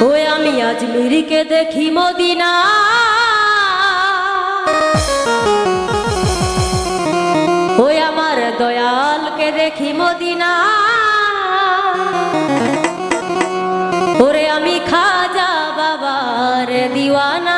ওই আমি আজমিরিকে দেখি মদিনা। ওই আমার দয়ালকে দেখি মদিনা। ওরে আমি খাজা বাবার দিওয়ানা।